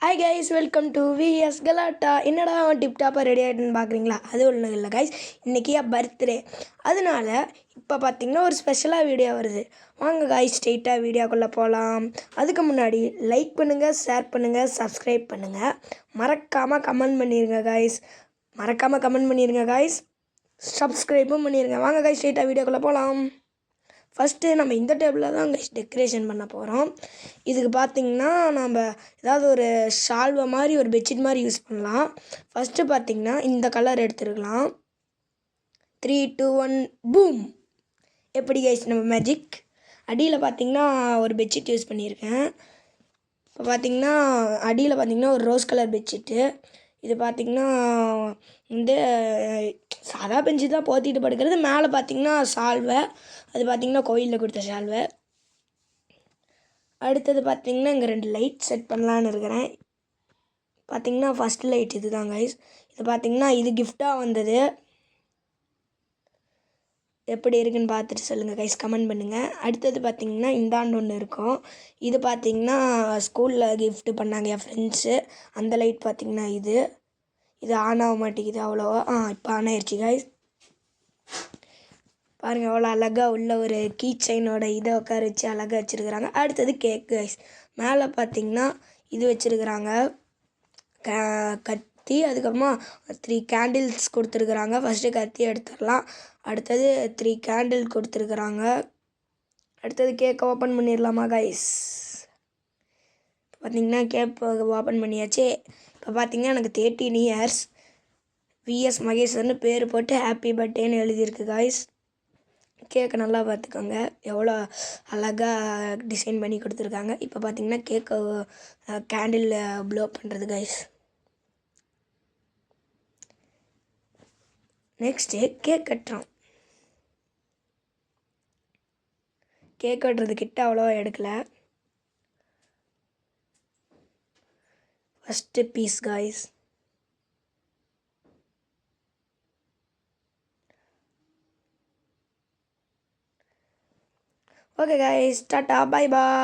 Hi guys welcome to V S Galatta என்னடா அவன் டிப்டாப்பாக ready ஆகிட்டுன்னு பார்க்குறீங்களா அது ஒன்றும் இல்லை கைஸ் இன்றைக்கி என் பர்த்டே அதனால இப்போ பார்த்தீங்கன்னா ஒரு ஸ்பெஷலாக வீடியோ வருது. வாங்க கைஸ் ஸ்ட்ரெயிட்டாக வீடியோக்குள்ளே போகலாம் அதுக்கு முன்னாடி லைக் பண்ணுங்கள் ஷேர் பண்ணுங்கள் சப்ஸ்கிரைப் பண்ணுங்கள் மறக்காமல் கமெண்ட் பண்ணிடுங்க கைஸ் மறக்காமல் கமெண்ட் பண்ணிடுங்க கைஸ் சப்ஸ்கிரைப்பும் பண்ணிடுங்க வாங்க கைஸ் ஸ்ட்ரெயிட்டாக வீடியோக்குள்ளே போகலாம் ஃபஸ்ட்டு நம்ம இந்த டேபிளில் தான் கைஸ் டெக்கரேஷன் பண்ண போகிறோம் இதுக்கு பார்த்திங்கன்னா நம்ம ஏதாவது ஒரு ஷால்வை மாதிரி ஒரு பெட்ஷீட் மாதிரி யூஸ் பண்ணலாம். ஃபஸ்ட்டு பார்த்திங்கன்னா இந்த கலர் எடுத்துருக்கலாம். த்ரீ டூ ஒன் பூம் எப்படி கைஸ் நம்ம மேஜிக் அடியில் பார்த்திங்கன்னா ஒரு பெட்ஷீட் யூஸ் பண்ணியிருக்கேன். இப்போ பார்த்திங்கன்னா அடியில் பார்த்திங்கன்னா ஒரு ரோஸ் கலர் பெட்ஷீட்டு இது பார்த்திங்கன்னா வந்து சாதா பெஞ்சு தான் போத்திட்டு படுக்கிறது. மேலே பார்த்திங்கன்னா சால்வை அது பார்த்திங்கன்னா கோயிலில் கொடுத்த சால்வை. அடுத்தது பார்த்திங்கன்னா இங்கே ரெண்டு லைட் செட் பண்ணலான்னு இருக்கிறேன். பார்த்திங்கன்னா ஃபஸ்ட் லைட் இது தான் கைஸ் இது பார்த்திங்கன்னா இது கிஃப்டாக வந்தது. எப்படி இருக்குன்னு பார்த்துட்டு சொல்லுங்கள் கைஸ் கமெண்ட் பண்ணுங்கள் அடுத்தது பார்த்திங்கன்னா இந்தாண்டு ஒன்று இருக்கும். இது பார்த்திங்கன்னா ஸ்கூலில் கிஃப்ட்டு பண்ணாங்க என் ஃப்ரெண்ட்ஸு அந்த லைட் பார்த்திங்கன்னா இது. இது ஆன் ஆக மாட்டேங்குது அவ்வளோவா? ஆ இப்போ ஆன் ஆயிடுச்சு கைஸ் பாருங்கள் அவ்வளோ அழகாக உள்ள ஒரு கீ செயினோட இதை உட்கார வச்சு அழகாக வச்சுருக்குறாங்க. அடுத்தது கேக் கைஸ் மேலே பார்த்தீங்கன்னா இது வச்சுருக்குறாங்க. க கத்தி அதுக்கப்புறமா த்ரீ கேண்டில்ஸ் கொடுத்துருக்குறாங்க. ஃபஸ்ட்டு கத்தி எடுத்துடலாம். அடுத்தது த்ரீ கேண்டில் கொடுத்துருக்குறாங்க. அடுத்தது கேக்கை ஓப்பன் பண்ணிடலாமா கைஸ் பார்த்திங்கன்னா கேக் ஓப்பன் பண்ணியாச்சு. இப்போ பார்த்திங்கன்னா எனக்கு தேர்ட்டீன் இயர்ஸ் விஎஸ் மகேஸ்வர்னு பேர் போட்டு ஹாப்பி பர்த்டேன்னு எழுதியிருக்கு காய்ஸ் கேக்கை நல்லா பார்த்துக்கோங்க எவ்வளோ அழகாக டிசைன் பண்ணி கொடுத்துருக்காங்க. இப்போ பார்த்தீங்கன்னா கேக்கை கேண்டில் ப்ளோ பண்ணுறது கைஸ் நெக்ஸ்ட்டு கேக் கட்டுறோம். கேக் கட்டுறது கிட்ட அவ்வளோவா எடுக்கலை. Rest in peace, guys. Okay, guys. Tata. Bye bye.